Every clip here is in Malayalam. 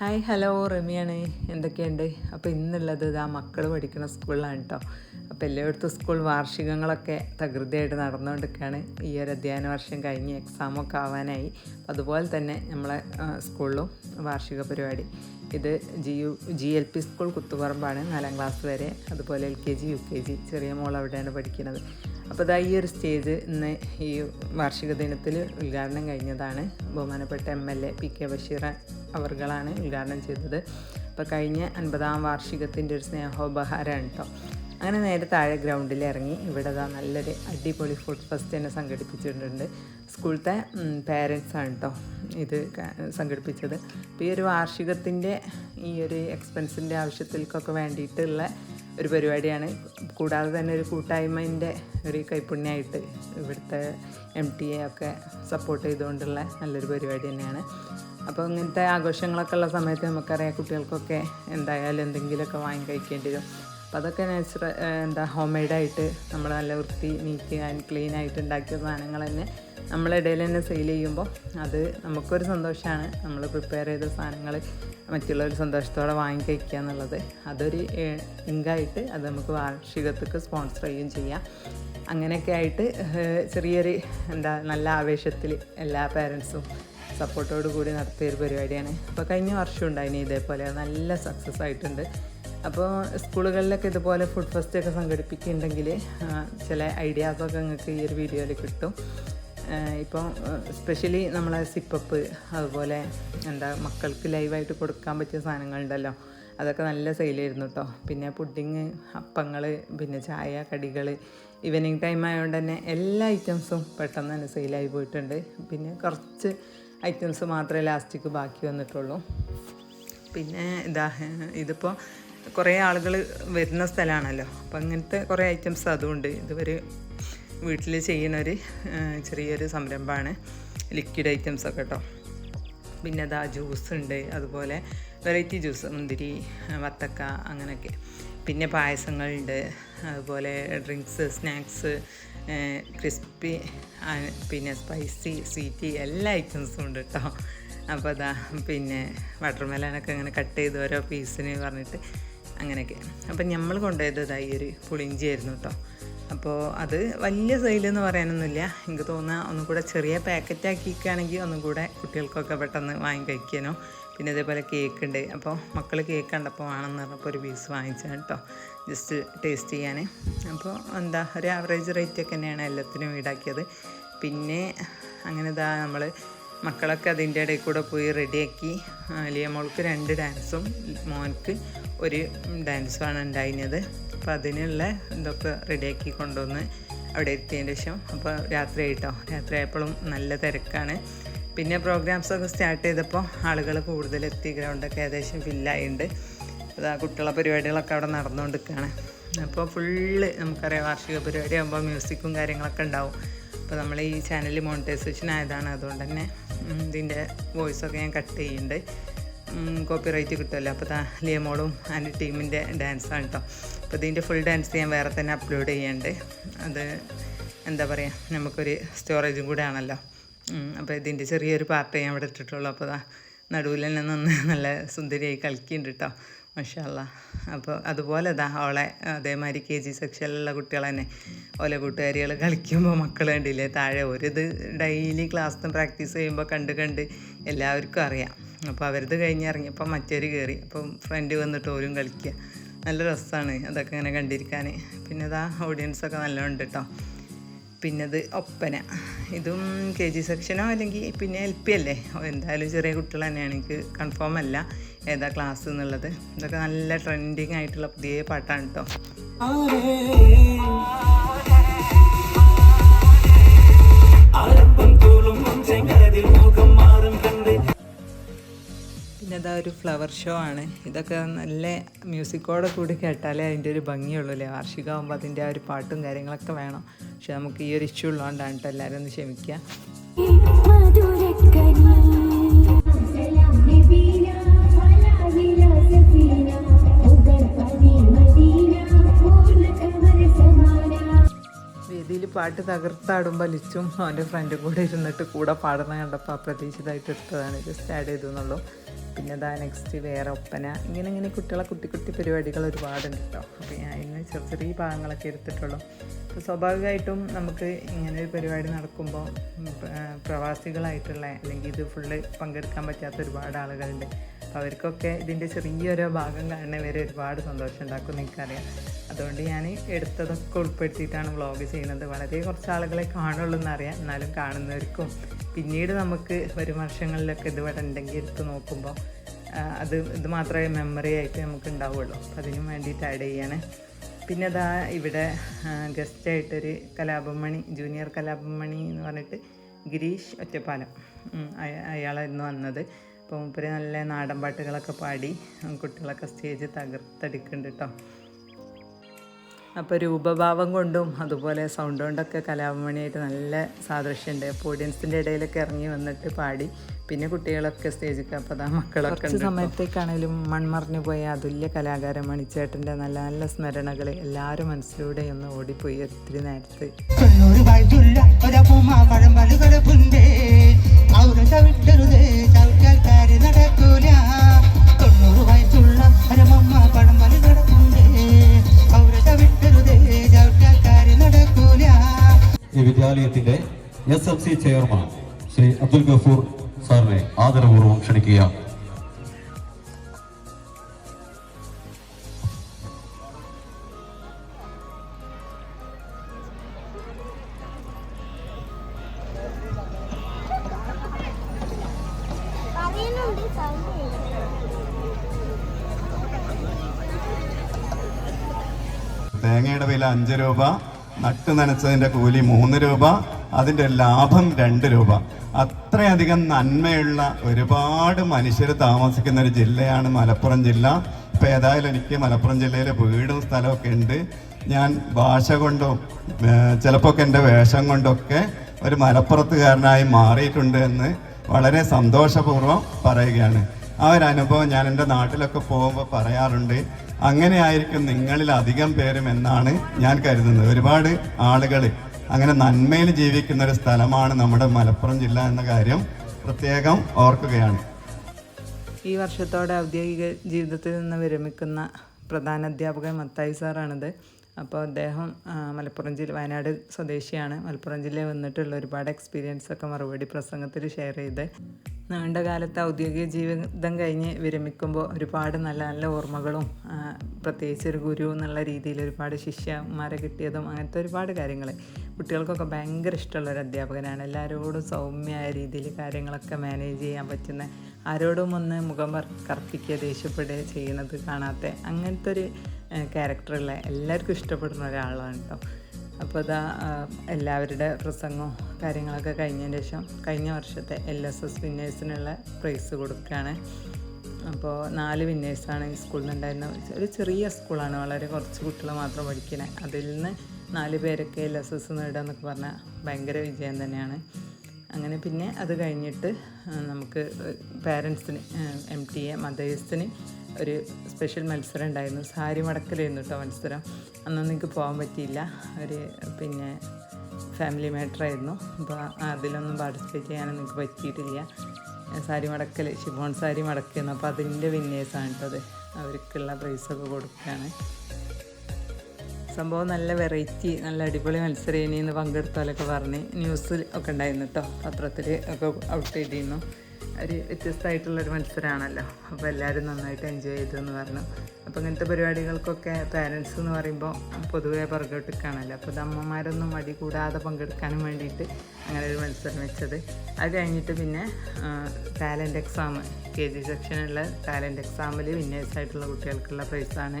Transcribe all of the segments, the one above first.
ഹായ് ഹലോ റമിയാണ് എന്തൊക്കെയുണ്ട്? അപ്പോൾ ഇന്നുള്ളത് ഇതാ മക്കൾ പഠിക്കുന്ന സ്കൂളിലാണ് കേട്ടോ അപ്പോൾ എല്ലായിടത്തും സ്കൂൾ വാർഷികങ്ങളൊക്കെ തകൃതിയായിട്ട് നടന്നുകൊണ്ടിരിക്കുകയാണ്. ഈ ഒരു അധ്യയന വർഷം കഴിഞ്ഞ് എക്സാമൊക്കെ ആവാനായി. അതുപോലെ തന്നെ നമ്മളെ സ്കൂളിലും വാർഷിക പരിപാടി. ഇത് G U G L P school കുത്തുപറമ്പാണ് നാലാം ക്ലാസ് വരെ. അതുപോലെ L K G U K G ചെറിയ മോൾ അവിടെയാണ് പഠിക്കുന്നത്. അപ്പോൾ ഇതാ ഈ ഒരു സ്റ്റേജ് ഇന്ന് ഈ വാർഷിക ദിനത്തിൽ ഉദ്ഘാടനം കഴിഞ്ഞതാണ് ബഹുമാനപ്പെട്ട M L A P K Basheer അവർകളാണ് ഉദ്ഘാടനം ചെയ്തത്. അപ്പോൾ കഴിഞ്ഞ അൻപതാം വാർഷികത്തിന്റെ ഒരു സ്നേഹോപഹാരമാണ് കേട്ടോ അങ്ങനെ നേരെ താഴെ ഗ്രൗണ്ടിൽ ഇറങ്ങി ഇവിടെ താ നല്ലൊരു അടിപൊളി ഫുഡ് ഫെസ്റ്റ് തന്നെ സംഘടിപ്പിച്ചിട്ടുണ്ട്. സ്കൂളത്തെ പേരൻസ് ആണ് കേട്ടോ ഇത് സംഘടിപ്പിച്ചത്. അപ്പോൾ ഈ ഒരു വാർഷികത്തിന്റെ ഈ ഒരു എക്സ്പെൻസിന്റെ ആവശ്യത്തിൽക്കൊക്കെ വേണ്ടിയിട്ടുള്ള ഒരു പരിപാടിയാണ്. കൂടാതെ തന്നെ ഒരു കൂട്ടായ്മേന്റെ ഒരു കൈപ്പുണ്യമായിട്ട് ഇവിടുത്തെ എം ടി എ ഒക്കെ സപ്പോർട്ട് ചെയ്തുകൊണ്ടുള്ള നല്ലൊരു പരിപാടി തന്നെയാണ്. അപ്പോൾ ഇങ്ങനത്തെ ആഘോഷങ്ങളൊക്കെ ഉള്ള സമയത്ത് നമുക്കറിയാം കുട്ടികൾക്കൊക്കെ എന്തായാലും എന്തെങ്കിലുമൊക്കെ വാങ്ങി കഴിക്കേണ്ടി വരും. അപ്പോൾ അതൊക്കെ നാച്ചുറൽ എന്താ ഹോം മെയ്ഡായിട്ട് നമ്മൾ നല്ല വൃത്തി നീറ്റ് ആൻഡ് ക്ലീൻ ആയിട്ട് ഉണ്ടാക്കിയ സാധനങ്ങൾ തന്നെ നമ്മളെ ഇടയിൽ തന്നെ സെയിൽ ചെയ്യുമ്പോൾ അത് നമുക്കൊരു സന്തോഷമാണ്. നമ്മൾ പ്രിപ്പയർ ചെയ്ത സാധനങ്ങൾ മറ്റുള്ളവർ സന്തോഷത്തോടെ വാങ്ങി കഴിക്കുക എന്നുള്ളത്. അതൊരു ഇങ്കായിട്ട് അത് നമുക്ക് വാർഷികത്തേക്ക് സ്പോൺസർ ചെയ്യുകയും ചെയ്യാം. അങ്ങനെയൊക്കെ ആയിട്ട് ചെറിയൊരു എന്താ നല്ല ആവേശത്തിൽ എല്ലാ പേരൻസും സപ്പോർട്ടോട് കൂടി നടത്തിയ ഒരു പരിപാടിയാണ്. അപ്പോൾ കഴിഞ്ഞ വർഷം ഉണ്ടായിന് ഇതേപോലെ. നല്ല സക്സസ് ആയിട്ടുണ്ട്. അപ്പോൾ സ്കൂളുകളിലൊക്കെ ഇതുപോലെ ഫുഡ് ഫെസ്റ്റ് ഒക്കെ സംഘടിപ്പിക്കുന്നുണ്ടെങ്കിൽ ചില ഐഡിയാസൊക്കെ നിങ്ങൾക്ക് ഈ ഒരു വീഡിയോയിൽ കിട്ടും. ഇപ്പോൾ സ്പെഷ്യലി നമ്മളെ സിപ്പപ്പ് അതുപോലെ എന്താ മക്കൾക്ക് ലൈവായിട്ട് കൊടുക്കാൻ പറ്റിയ സാധനങ്ങളുണ്ടല്ലോ. അതൊക്കെ നല്ല സെയിലായിരുന്നു കേട്ടോ പിന്നെ പുഡിങ് അപ്പങ്ങൾ പിന്നെ ചായ കടികൾ ഈവനിങ് ടൈം ആയതുകൊണ്ട് തന്നെ എല്ലാ ഐറ്റംസും പെട്ടെന്ന് തന്നെ സെയിലായി പോയിട്ടുണ്ട്. പിന്നെ കുറച്ച് ഐറ്റംസ് മാത്രമേ ലാസ്റ്റിക്ക് ബാക്കി വന്നിട്ടുള്ളൂ. പിന്നെ ഇതാ ഇതിപ്പോൾ കുറേ ആളുകൾ വരുന്ന സ്ഥലമാണല്ലോ അപ്പം അങ്ങനത്തെ കുറേ ഐറ്റംസ് അതുകൊണ്ട് ഇതുവരെ വീട്ടിൽ ചെയ്യുന്നൊരു ചെറിയൊരു സംരംഭമാണ്. ലിക്വിഡ് ഐറ്റംസ് ഒക്കെ കേട്ടോ പിന്നെ അതാ ജ്യൂസ് ഉണ്ട്. അതുപോലെ വെറൈറ്റി ജ്യൂസ് മുന്തിരി വത്തക്ക അങ്ങനെയൊക്കെ പിന്നെ പായസങ്ങളുണ്ട്. അതുപോലെ ഡ്രിങ്ക്സ് സ്നാക്സ് ക്രിസ്പി പിന്നെ സ്പൈസി സ്വീറ്റ് എല്ലാ ഐറ്റംസും ഉണ്ട് കേട്ടോ. അപ്പോൾ അതാ പിന്നെ വാട്ടർ മെലനൊക്കെ ഇങ്ങനെ കട്ട് ചെയ്ത് ഓരോ പീസിന് പറഞ്ഞിട്ട് അങ്ങനെയൊക്കെ. അപ്പം നമ്മൾ കൊണ്ടുപോയത് ഇതാ ഈ ഒരു പുളിഞ്ചി ആയിരുന്നു കേട്ടോ. അപ്പോൾ അത് വലിയ സൈലെന്ന് പറയാനൊന്നുമില്ല. എനിക്ക് തോന്നുക ഒന്നും കൂടെ ചെറിയ പാക്കറ്റ് ആക്കിയിരിക്കുകയാണെങ്കിൽ ഒന്നും കൂടെ കുട്ടികൾക്കൊക്കെ പെട്ടെന്ന് വാങ്ങി കഴിക്കാനോ. പിന്നെ ഇതേപോലെ കേക്ക് ഉണ്ട്. അപ്പോൾ മക്കൾ കേക്ക് കണ്ടപ്പോൾ വേണമെന്ന് പറഞ്ഞപ്പോൾ ഒരു പീസ് വാങ്ങിച്ചാണ് കേട്ടോ. ജസ്റ്റ് ടേസ്റ്റ് ചെയ്യാൻ അപ്പോൾ എന്താ ഒരു ആവറേജ് റേറ്റ് ഒക്കെ തന്നെയാണ് എല്ലാത്തിനും ഈടാക്കിയത്. പിന്നെ അങ്ങനെ ഇതാ നമ്മൾ മക്കളൊക്കെ അതിന്റെ ഇടയിൽ കൂടെ പോയി റെഡിയാക്കി ലിയ മോൾക്ക് രണ്ട് ഡാൻസും മോൻക്ക് ഒരു ഡാൻസുമാണ് ഉണ്ടായിരുന്നത്. അപ്പോൾ അതിനുള്ള ഇതൊക്കെ റെഡിയാക്കി കൊണ്ടുവന്ന് അവിടെ എത്തിയതിന് ശേഷം അപ്പോൾ രാത്രി ആയിട്ടോ രാത്രി ആയപ്പോഴും നല്ല തിരക്കാണ്. പിന്നെ പ്രോഗ്രാംസൊക്കെ സ്റ്റാർട്ട് ചെയ്തപ്പോൾ ആളുകൾ കൂടുതലെത്തി ഗ്രൗണ്ടൊക്കെ ഏകദേശം ഫില്ലായിട്ടുണ്ട് അതാ കുട്ടികളെ പരിപാടികളൊക്കെ അവിടെ നടന്നുകൊണ്ടിരിക്കുകയാണ്. അപ്പോൾ ഫുള്ള് നമുക്കറിയാം വാർഷിക പരിപാടി ആകുമ്പോൾ മ്യൂസിക്കും കാര്യങ്ങളൊക്കെ ഉണ്ടാവും. അപ്പോൾ നമ്മൾ ഈ ചാനൽ മോണിറ്റൈസേഷൻ ആയതാണ്. അതുകൊണ്ട് തന്നെ ഇതിന്റെ വോയിസൊക്കെ ഞാൻ കട്ട് ചെയ്യുന്നുണ്ട്. കോപ്പിറൈറ്റ് കിട്ടുമല്ലോ. അപ്പോൾ ലിയമോളും അതിന്റെ ടീമിന്റെ ഡാൻസാണ് കേട്ടോ. അപ്പോൾ ഇതിന്റെ ഫുൾ ഡാൻസ് ഞാൻ വേറെ തന്നെ അപ്ലോഡ് ചെയ്യുന്നുണ്ട്. അത് എന്താ പറയുക നമുക്കൊരു സ്റ്റോറേജും കൂടെ ആണല്ലോ. അപ്പോൾ ഇതിന്റെ ചെറിയൊരു പാർട്ട് ഞാൻ ഇവിടെ ഇട്ടിട്ടുള്ളൂ. അപ്പോൾ നടുവിൽ തന്നെ നിന്ന് നല്ല സുന്ദരിയായി കളിക്കുന്നുണ്ട് കേട്ടോ. മഷാല്ല അപ്പോൾ അതുപോലെ ഇതാ അവളെ അതേമാതിരി കെ ജി സെക്ഷനിലുള്ള കുട്ടികൾ തന്നെ. ഓലെ കൂട്ടുകാരികൾ കളിക്കുമ്പോൾ മക്കൾ കണ്ടില്ലേ താഴെ ഒരു ഇത് ഡെയിലി ക്ലാസ്സിൽ പ്രാക്ടീസ് ചെയ്യുമ്പോൾ കണ്ട് കണ്ട് എല്ലാവർക്കും അറിയാം. അപ്പോൾ അവരത് കഴിഞ്ഞ് ഇറങ്ങിയപ്പോൾ മറ്റൊരു കയറി അപ്പം ഫ്രണ്ട് വന്നിട്ട് ഓരും കളിക്കുക നല്ല രസമാണ് അതൊക്കെ ഇങ്ങനെ കണ്ടിരിക്കാൻ പിന്നെ ഇതാ ഓഡിയൻസൊക്കെ നല്ലോണം കേട്ടോ പിന്നെ ഇത് ഒപ്പന. ഇതും കെ ജി സെക്ഷനോ അല്ലെങ്കിൽ പിന്നെ എൽ പി അല്ലേ? എന്തായാലും ചെറിയ കുട്ടികൾ തന്നെയാണ്. എനിക്ക് കൺഫേം അല്ല ഏതാ ക്ലാസ് എന്നുള്ളത്. ഇതൊക്കെ നല്ല ട്രെൻഡിങ് ആയിട്ടുള്ള പുതിയ പാട്ടാണ് കേട്ടോ പിന്നെ ഇതാ ഒരു ഫ്ലവർ ഷോ ആണ്. ഇതൊക്കെ നല്ല മ്യൂസിക്കോടെ കൂടി കേട്ടാലേ അതിന്റെ ഒരു ഭംഗിയുള്ളൂ അല്ലേ വാർഷികമാകുമ്പോൾ അതിന്റെ ആ ഒരു പാട്ടും കാര്യങ്ങളൊക്കെ വേണം. പക്ഷെ നമുക്ക് ഈ ഒരു ഇഷ്യൂ ഉള്ളതുകൊണ്ടാണ് കേട്ടോ എല്ലാവരും ഒന്ന് ക്ഷമിക്കുക ഇതിൽ പാട്ട് തകർത്താടുമ്പോൾ ലിച്ചും അവന്റെ ഫ്രണ്ടും കൂടെ ഇരുന്നിട്ട് കൂടെ പാടുന്ന കണ്ടപ്പോൾ അപ്രതീക്ഷിതമായിട്ട് എടുത്തതാണ്. ജസ്റ്റ് ആഡ് ചെയ്തു എന്നുള്ളൂ പിന്നെ അതാ നെക്സ്റ്റ് വേറെ ഒപ്പന. ഇങ്ങനെ ഇങ്ങനെ കുട്ടികളെ കുട്ടി കുട്ടി പരിപാടികൾ ഒരുപാടുണ്ട് കേട്ടോ അപ്പോൾ ഞാൻ ഇന്ന് ചെറിയ ചെറിയ ഭാഗങ്ങളൊക്കെ എടുത്തിട്ടുള്ളൂ. അപ്പോൾ സ്വാഭാവികമായിട്ടും നമുക്ക് ഇങ്ങനെ ഒരു പരിപാടി നടക്കുമ്പോൾ പ്രവാസികളായിട്ടുള്ള അല്ലെങ്കിൽ ഇത് ഫുള്ള് പങ്കെടുക്കാൻ പറ്റാത്ത ഒരുപാട് ആളുകളുണ്ട്. അപ്പോൾ അവർക്കൊക്കെ ഇതിന്റെ ചെറിയൊരു ഭാഗം കാണുന്നവരെ ഒരുപാട് സന്തോഷം ഉണ്ടാക്കും എനിക്കറിയാം. അതുകൊണ്ട് ഞാൻ എടുത്തതൊക്കെ ഉൾപ്പെടുത്തിയിട്ടാണ് വ്ളോഗ് ചെയ്യുന്നത്. വളരെ കുറച്ച് ആളുകളെ കാണുള്ളൂ എന്നറിയാം. എന്നാലും കാണുന്നവർക്കും പിന്നീട് നമുക്ക് വരും വർഷങ്ങളിലൊക്കെ ഇത് ഇവിടെ ഉണ്ടെങ്കിൽ എടുത്ത് നോക്കുമ്പോൾ അത് ഇത് മാത്രമേ മെമ്മറി ആയിട്ട് നമുക്ക് ഉണ്ടാവുള്ളൂ. അപ്പം അതിനും വേണ്ടിയിട്ട് ആഡ് ചെയ്യാണ്. പിന്നെ അതാ ഇവിടെ ഗസ്റ്റായിട്ടൊരു കലാപമണി ജൂനിയർ കലാപമണി എന്ന് പറഞ്ഞിട്ട് ഗിരീഷ് ഒറ്റപ്പാലം അയാളായിരുന്നു വന്നത്. അപ്പോൾ മൂപ്പര് നല്ല നാടൻ പാട്ടുകളൊക്കെ പാടി കുട്ടികളൊക്കെ സ്റ്റേജ് തകർത്തടിക്കുന്നുണ്ട് കേട്ടോ അപ്പോൾ രൂപഭാവം കൊണ്ടും അതുപോലെ സൗണ്ട് കൊണ്ടൊക്കെ കലാഭമണിയായിട്ട് നല്ല സാദൃശ്യമുണ്ട്. അപ്പോൾ ഓഡിയൻസിന്റെ ഇടയിലൊക്കെ ഇറങ്ങി വന്നിട്ട് പാടി. പിന്നെ കുട്ടികളൊക്കെ സ്റ്റേജിൽ അപ്പോൾ അതാ മക്കളൊക്കെ കുറച്ച് സമയത്തേക്കാണെങ്കിലും മൺമറിഞ്ഞു പോയ അതുല്യ കലാകാരൻ മണിച്ചേട്ടന്റെ നല്ല നല്ല സ്മരണകൾ എല്ലാവരും മനസ്സിലൂടെ ഒന്ന് ഓടിപ്പോയി ഒത്തിരി നേരത്ത്. നടക്കൂല. തൊണ്ണൂറ് വയസ്സുള്ള ഈ വിദ്യാലയത്തിന്റെ S F C chairman Shri Abdul Gafoor സാറിനെ ആദരപൂർവം ക്ഷണിക്കുക തേങ്ങയുടെ വില അഞ്ച് രൂപ നട്ട് നനച്ചതിന്റെ കൂലി മൂന്ന് രൂപ അതിന്റെ ലാഭം രണ്ട് രൂപ. അത്രയധികം നന്മയുള്ള ഒരുപാട് മനുഷ്യർ താമസിക്കുന്ന ഒരു ജില്ലയാണ് മലപ്പുറം ജില്ല. ഇപ്പം ഏതായാലും എനിക്ക് മലപ്പുറം ജില്ലയിലെ വീടും സ്ഥലമൊക്കെ ഉണ്ട്. ഞാൻ ഭാഷ കൊണ്ടും ചിലപ്പോൾ ഒക്കെ എന്റെ വേഷം കൊണ്ടൊക്കെ ഒരു മലപ്പുറത്തുകാരനായി മാറിയിട്ടുണ്ട് എന്ന് വളരെ സന്തോഷപൂർവം പറയുകയാണ്. ആ ഒരു അനുഭവം ഞാൻ എന്റെ നാട്ടിലൊക്കെ പോകുമ്പോൾ പറയാറുണ്ട്. അങ്ങനെ ആയിരിക്കും നിങ്ങളിൽ അധികം പേരും എന്നാണ് ഞാൻ കരുതുന്നത്. ഒരുപാട് ആളുകൾ അങ്ങനെ നന്മയിൽ ജീവിക്കുന്ന ഒരു സ്ഥലമാണ് നമ്മുടെ മലപ്പുറം ജില്ല എന്ന കാര്യം പ്രത്യേകം ഓർക്കുകയാണ്. ഈ വർഷത്തോടെ ഔദ്യോഗിക ജീവിതത്തിൽ നിന്ന് വിരമിക്കുന്ന പ്രധാന അധ്യാപകൻ മത്തായി സാറാണിത്. അപ്പോൾ അദ്ദേഹം മലപ്പുറം ജില്ല വയനാട് സ്വദേശിയാണ്. മലപ്പുറം ജില്ലയിൽ വന്നിട്ടുള്ള ഒരുപാട് എക്സ്പീരിയൻസ് ഒക്കെ മറുപടി പ്രസംഗത്തിൽ ഷെയർ ചെയ്ത്. നീണ്ട കാലത്ത് ഔദ്യോഗിക ജീവിതം കഴിഞ്ഞ് വിരമിക്കുമ്പോൾ ഒരുപാട് നല്ല നല്ല ഓർമ്മകളും പ്രത്യേകിച്ച് ഒരു ഗുരു എന്നുള്ള രീതിയിൽ ഒരുപാട് ശിഷ്യന്മാരെ കിട്ടിയതും അങ്ങനത്തെ ഒരുപാട് കാര്യങ്ങൾ കുട്ടികൾക്കൊക്കെ ഭയങ്കര ഇഷ്ടമുള്ള ഒരു അധ്യാപകനാണ്. എല്ലാവരോടും സൗമ്യമായ രീതിയിൽ കാര്യങ്ങളൊക്കെ മാനേജ് ചെയ്യാൻ പറ്റുന്ന ആരോടും ഒന്ന് മുഖം കറുപ്പിക്കുക ദേഷ്യപ്പെടുക ചെയ്യുന്നത് കാണാത്ത അങ്ങനത്തെ ഒരു ക്യാരക്ടറുള്ള എല്ലാവർക്കും ഇഷ്ടപ്പെടുന്ന ഒരാളാണ് കേട്ടോ അപ്പോൾ അതാ എല്ലാവരുടെ പ്രസംഗവും കാര്യങ്ങളൊക്കെ കഴിഞ്ഞതിന് ശേഷം കഴിഞ്ഞ വർഷത്തെ എൽ എസ് എസ് വിന്നേഴ്സിനുള്ള പ്രൈസ് കൊടുക്കുകയാണ്. അപ്പോൾ നാല് വിന്നേഴ്സാണ് ഈ സ്കൂളിൽ നിന്നുണ്ടായിരുന്ന ഒരു ചെറിയ സ്കൂളാണ്. വളരെ കുറച്ച് കുട്ടികൾ മാത്രം പഠിക്കുന്നത് അതിൽ നിന്ന് നാല് പേരൊക്കെ എൽ എസ് എസ് നേടുക എന്നൊക്കെ പറഞ്ഞാൽ ഭയങ്കര വിജയം തന്നെയാണ്. അങ്ങനെ പിന്നെ അത് കഴിഞ്ഞിട്ട് നമുക്ക് പാരൻസിന് എം ടി എ മദേഴ്സിന് ഒരു സ്പെഷ്യൽ മത്സരം ഉണ്ടായിരുന്നു. സാരി മടക്കലായിരുന്നു കേട്ടോ മത്സരം. അന്നൊന്നും എനിക്ക് പോകാൻ പറ്റിയില്ല. ഒരു പിന്നെ ഫാമിലി മാറ്ററായിരുന്നു അപ്പോൾ അതിലൊന്നും പാർട്ടിസിപ്പേറ്റ് ചെയ്യാനൊന്നും എനിക്ക് പറ്റിയിട്ടില്ല. സാരി മടക്കൽ ഷിഫോൺ സാരി മടക്കുന്നു അപ്പോൾ അതിന്റെ വിന്നേഴ്സാണ് കേട്ടോ അത്. അവർക്കുള്ള പ്രൈസൊക്കെ കൊടുക്കുകയാണ്. സംഭവം നല്ല വെറൈറ്റി നല്ല അടിപൊളി മത്സരം ഇനിന്ന് പങ്കെടുത്താലൊക്കെ പറഞ്ഞ് ന്യൂസിൽ ഒക്കെ ഉണ്ടായിരുന്നു കേട്ടോ പത്രത്തിൽ ഒക്കെ ഔട്ട് ചെയ്തിരുന്നു. ഒരു വ്യത്യസ്തമായിട്ടുള്ളൊരു മത്സരമാണല്ലോ അപ്പോൾ എല്ലാവരും നന്നായിട്ട് എൻജോയ് ചെയ്തു എന്ന് പറഞ്ഞു. അപ്പോൾ ഇങ്ങനത്തെ പരിപാടികൾക്കൊക്കെ പാരൻസ് എന്ന് പറയുമ്പോൾ പൊതുവേ പുറകോട്ടിക്കാണല്ലോ. അപ്പോൾ അമ്മമാരൊന്നും മടി കൂടാതെ പങ്കെടുക്കാനും വേണ്ടിയിട്ട് അങ്ങനെ ഒരു മത്സരം വെച്ചത്. അത് കഴിഞ്ഞിട്ട് പിന്നെ ടാലന്റ് എക്സാം കെ ജി സെക്ഷനുള്ള ടാലന്റ് എക്സാമിൽ വിന്നേഴ്സായിട്ടുള്ള കുട്ടികൾക്കുള്ള പ്രൈസാണ്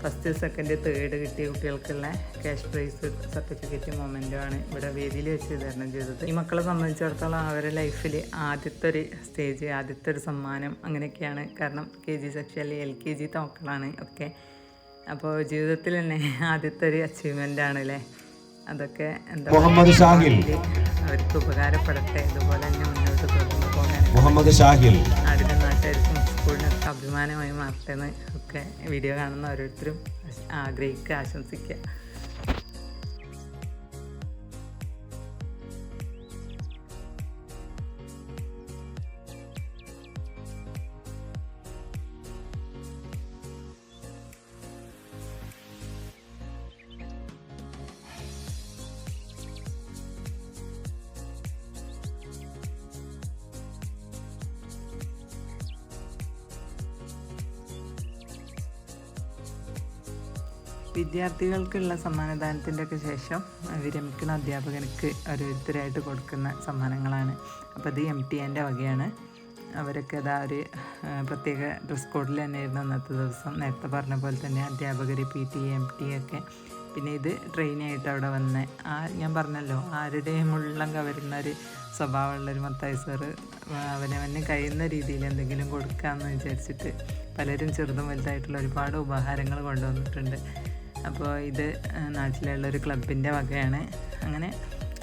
ഫസ്റ്റ് സെക്കൻഡ് തേർഡ് കിട്ടിയ കുട്ടികൾക്കുള്ള ക്യാഷ് പ്രൈസ് സർട്ടിഫിക്കറ്റ് മൊമെന്റും ആണ് ഇവിടെ വേദിയിൽ വെച്ച് വിതരണം ചെയ്തത്. ഈ മക്കളെ സംബന്ധിച്ചിടത്തോളം അവരുടെ ലൈഫിൽ ആദ്യത്തെ ഒരു സ്റ്റേജ് ആദ്യത്തെ ഒരു സമ്മാനം അങ്ങനെയൊക്കെയാണ്. കാരണം K G section L K ജിത്തെ മക്കളാണ് ഒക്കെ. അപ്പോൾ ജീവിതത്തിൽ തന്നെ ആദ്യത്തെ ഒരു അച്ചീവ്മെന്റ് ആണ് അല്ലേ അതൊക്കെ എന്താ. അവർക്ക് ഉപകാരപ്പെടട്ടെ. ഇതുപോലെ തന്നെ മുന്നോട്ട് തുടർന്ന് പോകാൻ മുഹമ്മദ് ഷാഹിൽ. അഭിമാനമായി മാറട്ടെ എന്ന് ഒക്കെ വീഡിയോ കാണുന്ന ഓരോരുത്തരും ആഗ്രഹിക്കുക ആശംസിക്കുക. വിദ്യാർത്ഥികൾക്കുള്ള സമ്മാനദാനത്തിന്റെയൊക്കെ ശേഷം വിരമിക്കുന്ന അധ്യാപകർക്ക് ഓരോരുത്തരായിട്ട് കൊടുക്കുന്ന സമ്മാനങ്ങളാണ്. അപ്പോൾ ഇത് എം ടി എന്റെ വകയാണ്. അവരൊക്കെ അതാ ഒരു പ്രത്യേക ഡ്രസ് കോഡിൽ തന്നെയായിരുന്നു അന്നത്തെ ദിവസം. നേരത്തെ പറഞ്ഞ പോലെ തന്നെ അധ്യാപകർ പി ടി എം ടി ഒക്കെ. പിന്നെ ഇത് ട്രെയിനായിട്ട് അവിടെ വന്ന് ആ ഞാൻ പറഞ്ഞല്ലോ ആരുടെയും ഉള്ളം കവരുന്ന ഒരു സ്വഭാവമുള്ളൊരു മത്തായി സാറ് അവനവന് കഴിയുന്ന രീതിയിൽ എന്തെങ്കിലും കൊടുക്കാമെന്ന് വിചാരിച്ചിട്ട് പലരും ചെറുതും വലുതായിട്ടുള്ള ഒരുപാട് ഉപഹാരങ്ങൾ കൊണ്ടുവന്നിട്ടുണ്ട്. അപ്പോൾ ഇത് നാട്ടിലുള്ള ഒരു ക്ലബിന്റെ വകയാണ്. അങ്ങനെ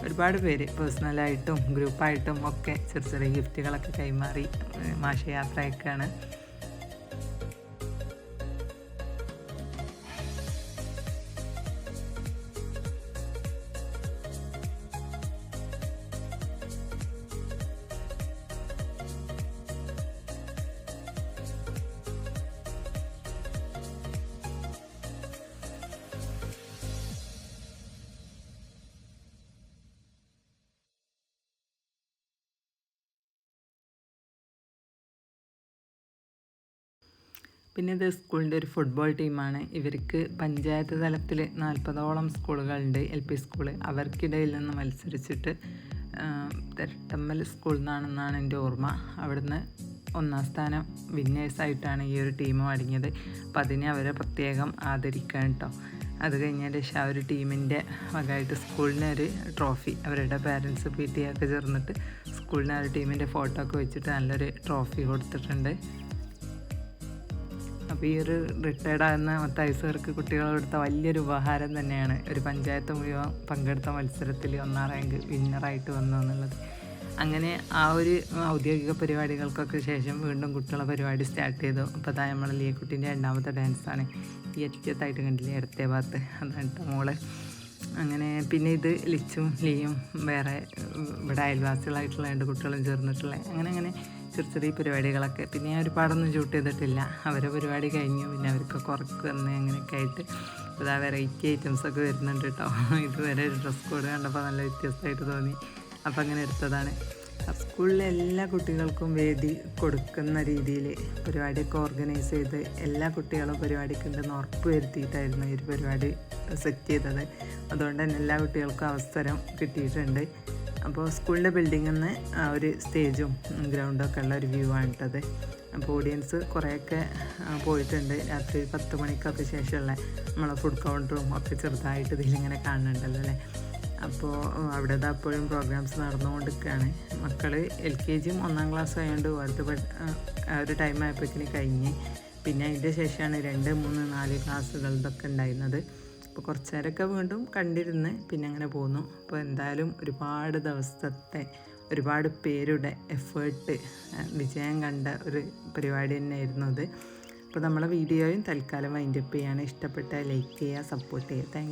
ഒരുപാട് പേര് പേഴ്സണലായിട്ടും ഗ്രൂപ്പായിട്ടും ഒക്കെ ചെറിയ ചെറിയ ഗിഫ്റ്റുകളൊക്കെ കൈമാറി ഏഹ് പിന്നെ ഇത് സ്കൂളിന്റെ ഒരു ഫുട്ബോൾ ടീമാണ് ഇവർക്ക് പഞ്ചായത്ത് തലത്തിൽ നാൽപ്പതോളം സ്കൂളുകളുണ്ട് എൽ പി സ്കൂൾ. അവർക്കിടയിൽ നിന്ന് മത്സരിച്ചിട്ട് തെരട്ടമ്മൽ സ്കൂളിൽ നിന്നാണെന്നാണ് എന്റെ ഓർമ്മ. അവിടുന്ന് ഒന്നാം സ്ഥാനം വിന്നേഴ്സായിട്ടാണ് ഈ ഒരു ടീം അടങ്ങിയത്. അപ്പം അതിനെ അവരെ പ്രത്യേകം ആദരിക്കാൻ കേട്ടോ അത് കഴിഞ്ഞാൽ ശേഷം ആ ഒരു ടീമിന്റെ വകയായിട്ട് സ്കൂളിന് ഒരു ട്രോഫി അവരുടെ പാരൻസ് പി ടി ഒക്കെ ചേർന്നിട്ട് സ്കൂളിന് ആ ഒരു ടീമിന്റെ ഫോട്ടോ ഒക്കെ വെച്ചിട്ട് നല്ലൊരു ട്രോഫി കൊടുത്തിട്ടുണ്ട്. അപ്പോൾ ഈ ഒരു റിട്ടയർഡ് ആകുന്ന മത്തായി കുട്ടികൾ വലിയൊരു ഉപഹാരം തന്നെയാണ്. ഒരു പഞ്ചായത്ത് മുഴുവൻ പങ്കെടുത്ത മത്സരത്തിൽ ഒന്നാം റാങ്ക് വിന്നറായിട്ട് വന്നു എന്നുള്ളത്. അങ്ങനെ ആ ഒരു ഔദ്യോഗിക പരിപാടികൾക്കൊക്കെ ശേഷം വീണ്ടും കുട്ടികളെ പരിപാടി സ്റ്റാർട്ട് ചെയ്തു. അപ്പോൾ അതാ നമ്മളെ ലിയക്കുട്ടീന്റെ രണ്ടാമത്തെ ഡാൻസാണ് ഈ അറ്റത്തായിട്ട് കണ്ടില്ലേ? ഇടത്തെ ഭാഗത്ത്. അതാണ് മോൾ. അങ്ങനെ പിന്നെ ഇത് ലിച്ചും ലിയും വേറെ ഇവിടെ അയൽവാസികളായിട്ടുള്ള രണ്ട് കുട്ടികളും ചേർന്നിട്ടുള്ള അങ്ങനെ അങ്ങനെ ചെറിയ ചെറിയ പരിപാടികളൊക്കെ. പിന്നെ ഞാൻ ഒരുപാടൊന്നും ഷൂട്ട് ചെയ്തിട്ടില്ല. അവരെ പരിപാടി കഴിഞ്ഞു. പിന്നെ അവർക്ക് കുറക്ക് വന്ന് അങ്ങനെയൊക്കെ ആയിട്ട്. ഇതാ വെറൈറ്റി ഐറ്റംസൊക്കെ വരുന്നുണ്ട് കേട്ടോ ഇതുവരെ ഒരു ഡ്രസ് കോഡ് കണ്ടപ്പോൾ നല്ല വ്യത്യസ്തമായിട്ട് തോന്നി. അപ്പം അങ്ങനെ എടുത്തതാണ്. സ്കൂളിലെ എല്ലാ കുട്ടികൾക്കും വേദി കൊടുക്കുന്ന രീതിയിൽ പരിപാടിയൊക്കെ ഓർഗനൈസ് ചെയ്ത് എല്ലാ കുട്ടികളും പരിപാടിക്കുണ്ടെന്ന് ഉറപ്പ് വരുത്തിയിട്ടായിരുന്നു ഈ ഒരു പരിപാടി സെറ്റ് ചെയ്തത്. അതുകൊണ്ട് തന്നെ എല്ലാ കുട്ടികൾക്കും അവസരം കിട്ടിയിട്ടുണ്ട്. അപ്പോൾ സ്കൂളിന്റെ ബിൽഡിങ്ങിൽ നിന്ന് ആ ഒരു സ്റ്റേജും ഗ്രൗണ്ടും ഒക്കെ ഉള്ള ഒരു വ്യൂ ആണ് കേട്ടത് അപ്പോൾ ഓഡിയൻസ് കുറേയൊക്കെ പോയിട്ടുണ്ട്. രാത്രി പത്ത് മണിക്കൊക്കെ ശേഷമുള്ള നമ്മളെ ഫുഡ് കൗണ്ടറും ഒക്കെ ചെറുതായിട്ട് ഇതിലിങ്ങനെ കാണുന്നുണ്ടല്ലോ അല്ലേ? അപ്പോൾ അവിടെ അപ്പോഴും പ്രോഗ്രാംസ് നടന്നുകൊണ്ടിരിക്കുകയാണ്. മക്കൾ എൽ കെ ജിയും ഒന്നാം ക്ലാസ് ആയതുകൊണ്ട് വെറുതെ ആ ഒരു ടൈം ആയപ്പോഴേക്കിന് കഴിഞ്ഞ്. പിന്നെ അതിന്റെ ശേഷമാണ് രണ്ട് മൂന്ന് നാല് ക്ലാസ്സുകളിതൊക്കെ ഉണ്ടായിരുന്നത്. അപ്പോൾ കുറച്ച് നേരമൊക്കെ വീണ്ടും കണ്ടിരുന്ന് പിന്നെ അങ്ങനെ പോന്നു. അപ്പോൾ എന്തായാലും ഒരുപാട് ദിവസത്തെ ഒരുപാട് പേരുടെ എഫേർട്ട് വിജയം കണ്ട ഒരു പരിപാടി തന്നെയായിരുന്നു അത്. അപ്പോൾ നമ്മളെ വീഡിയോയും തൽക്കാലം വൈൻഡപ്പ് ചെയ്യാണ്. ഇഷ്ടപ്പെട്ട ലൈക്ക് ചെയ്യുക സപ്പോർട്ട് ചെയ്യുക. താങ്ക്